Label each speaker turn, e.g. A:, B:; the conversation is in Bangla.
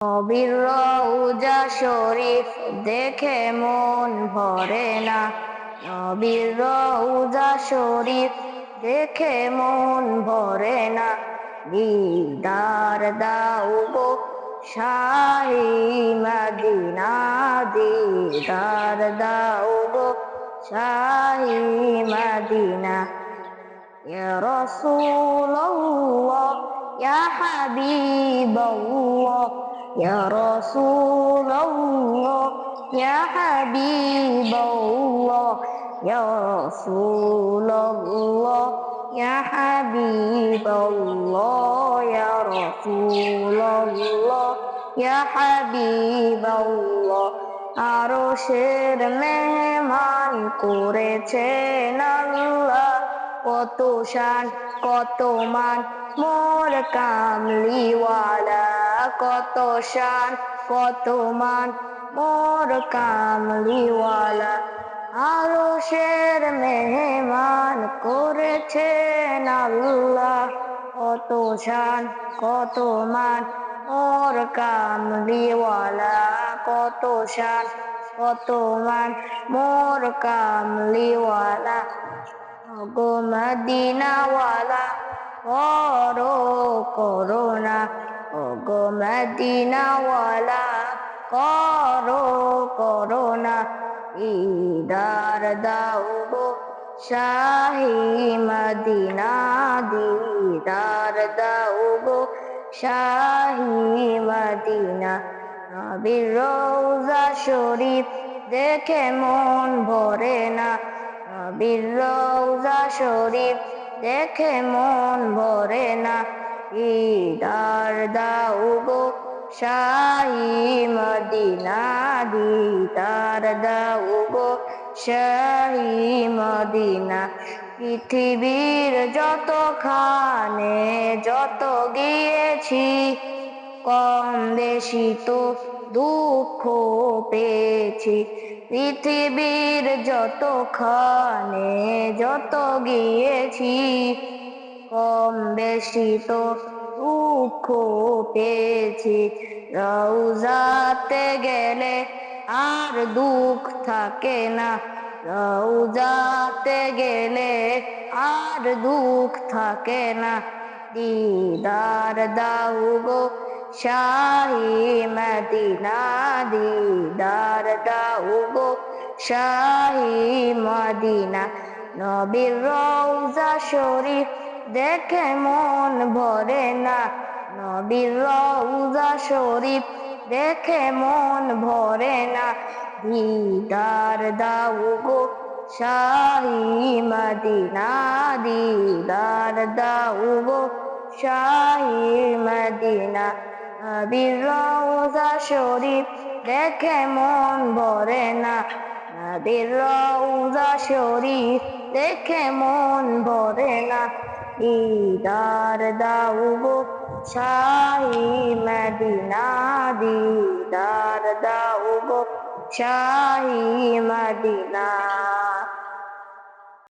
A: অবির উজা শরীফ দেখে মন ভরে না। অবির উজা শরীফ দেখে মন ভরে না। দিদার দাও গো শাহি মদিনা দিদার দাও গো শাহি মদিনা। ইয়া রাসূলুল্লাহ, ইয়া হাবিবাল্লাহ يا رسول الله يا حبيب الله يا رسول الله يا حبيب الله يا رسول الله يا حبيب الله আরশের মেহমান করেছেন আল্লাহ কত শান কত মান মোর কামলিওয়ালা কত শান, কত মান, মোর কামলিওয়ালা আরও শের মেহমান করেছেন আল্লাহ। কত শান, কত মান, মোর কামলিওয়ালা, কত শান, কত মান, মোর কামলিওয়ালা। গো মদিনাওয়ালা, করো করোনা ও গো মদিনাওয়ালা, করো করোনা, ইদার দাও গো শাহি মদিনা, দিদার দাও গো শাহি মদিনা। নবীর রওজা শরীফ দেখে মন ভরে না, নবীর রওজা শরীফ দেখে মন ভরে না। দিদার দাও শাহি মদিনা দিদার দাও শাহি মদিনা। পৃথিবীর যত খানে যত গিয়েছি, কম বেশি তো দুঃখ পেয়েছি। পৃথিবীর যত খানে যত গিয়েছি কম বেশি তো দুঃখ পেয়েছি। রৌজাতে গেলে আর দুঃখ থাকে না। রৌজাতে গেলে আর দুঃখ থাকে না। দিদার দাও গো শাহি মদিনা, দিদার দাও গো শাহি মদিনা। নবীর রওজা শরীফ দেখে মন ভরে না। নবীর রওজা শরীফ দেখে মন ভরে না। দিদার দাও গো শাহি মদিনা, দিদার দাও গো শাহি মদিনা। নবীর রওজা শরীফ দেখে মন ভরে না। নবীর রওজা শরীফ দেখে মন ভরে দিদার দাও গো শাহি মদিনা দিদার দাও গো শাহি মদিনা